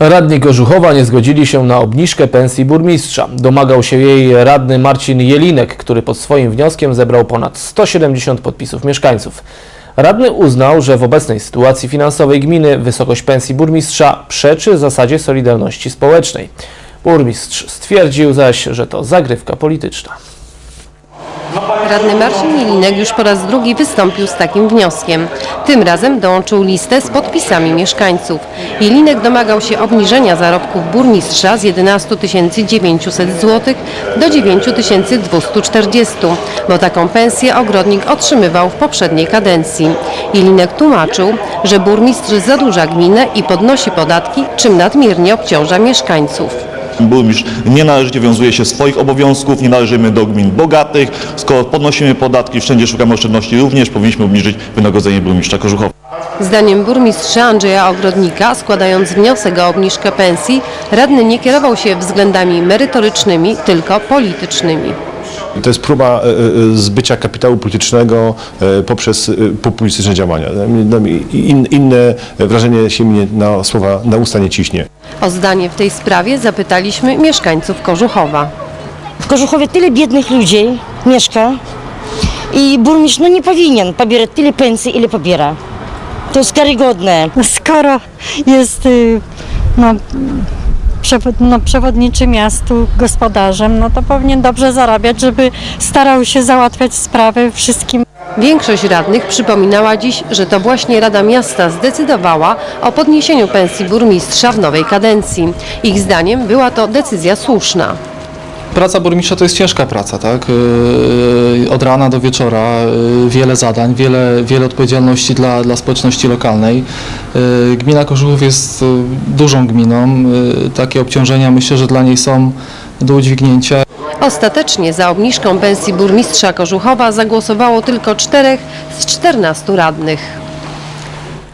Radni Gorzuchowa nie zgodzili się na obniżkę pensji burmistrza. Domagał się jej radny Marcin Jelinek, który pod swoim wnioskiem zebrał ponad 170 podpisów mieszkańców. Radny uznał, że w obecnej sytuacji finansowej gminy wysokość pensji burmistrza przeczy zasadzie solidarności społecznej. Burmistrz stwierdził zaś, że to zagrywka polityczna. Radny Marcin Jelinek już po raz drugi wystąpił z takim wnioskiem. Tym razem dołączył listę z podpisami mieszkańców. Jelinek domagał się obniżenia zarobków burmistrza z 11 900 zł do 9 240, bo taką pensję ogrodnik otrzymywał w poprzedniej kadencji. Jelinek tłumaczył, że burmistrz zadłuża gminę i podnosi podatki, czym nadmiernie obciąża mieszkańców. Burmistrz nie należycie wiązuje się swoich obowiązków, nie należymy do gmin bogatych. Skoro podnosimy podatki, wszędzie szukamy oszczędności, również powinniśmy obniżyć wynagrodzenie burmistrza Kożuchowa. Zdaniem burmistrza Andrzeja Ogrodnika, składając wniosek o obniżkę pensji, radny nie kierował się względami merytorycznymi, tylko politycznymi. To jest próba e, e, zbycia kapitału politycznego e, poprzez populistyczne działania. No, In, inne wrażenie się mnie na słowa na usta nie ciśnie. O zdanie w tej sprawie zapytaliśmy mieszkańców Kożuchowa. W Kożuchowie tyle biednych ludzi mieszka i burmistrz no nie powinien pobierać tyle pensji, ile pobiera. To jest karygodne. skoro jest y, no, no, przewodniczy miastu gospodarzem, no to powinien dobrze zarabiać, żeby starał się załatwiać sprawy wszystkim Większość radnych przypominała dziś, że to właśnie Rada Miasta zdecydowała o podniesieniu pensji burmistrza w nowej kadencji. Ich zdaniem była to decyzja słuszna. Praca burmistrza to jest ciężka praca, tak? Yy, Od rana do wieczora yy, wiele zadań, wiele, wiele odpowiedzialności dla, dla społeczności lokalnej. Yy, Gmina Kożuchów jest dużą gminą. Takie obciążenia myślę, że dla niej są do udźwignięcia. Ostatecznie za obniżką pensji burmistrza Kożuchowa zagłosowało tylko czterech z 14 radnych.